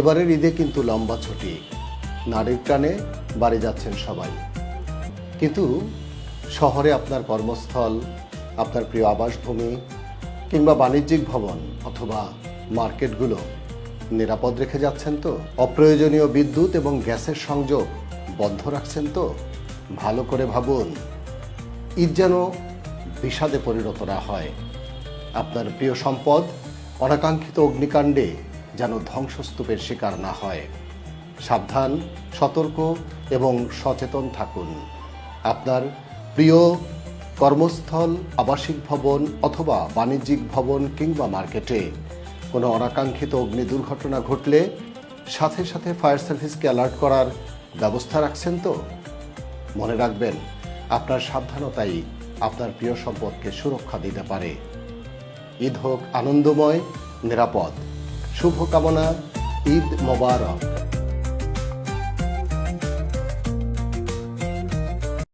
এবারের ঈদে কিন্তু লম্বা ছুটি। নারীর টানে বাড়ি যাচ্ছেন সবাই। কিন্তু শহরে আপনার কর্মস্থল, আপনার প্রিয় আবাসভূমি কিংবা বাণিজ্যিক ভবন অথবা মার্কেটগুলো নিরাপদ রেখে যাচ্ছেন তো? অপ্রয়োজনীয় বিদ্যুৎ এবং গ্যাসের সংযোগ বন্ধ রাখছেন তো? ভালো করে ভাবুন, ঈদ যেন বিষাদে পরিণত না হয়। আপনার প্রিয় সম্পদ, অনাকাঙ্ক্ষিত অগ্নিকাণ্ডে যেন ধ্বংসস্তূপের শিকার না হয়। সাবধান, সতর্ক এবং সচেতন থাকুন। আপনার প্রিয় কর্মস্থল, আবাসিক ভবন অথবা বাণিজ্যিক ভবন কিংবা মার্কেটে কোনো অনাকাঙ্ক্ষিত অগ্নি দুর্ঘটনা ঘটলে সাথে সাথে ফায়ার সার্ভিসকে অ্যালার্ট করার ব্যবস্থা রাখছেন তো? মনে রাখবেন, আপনার সাবধানতাই আপনার প্রিয় সম্পদকে সুরক্ষা দিতে পারে। ঈদ হোক আনন্দময়, নিরাপদ। শুভকামনা ঈদ মোবারক।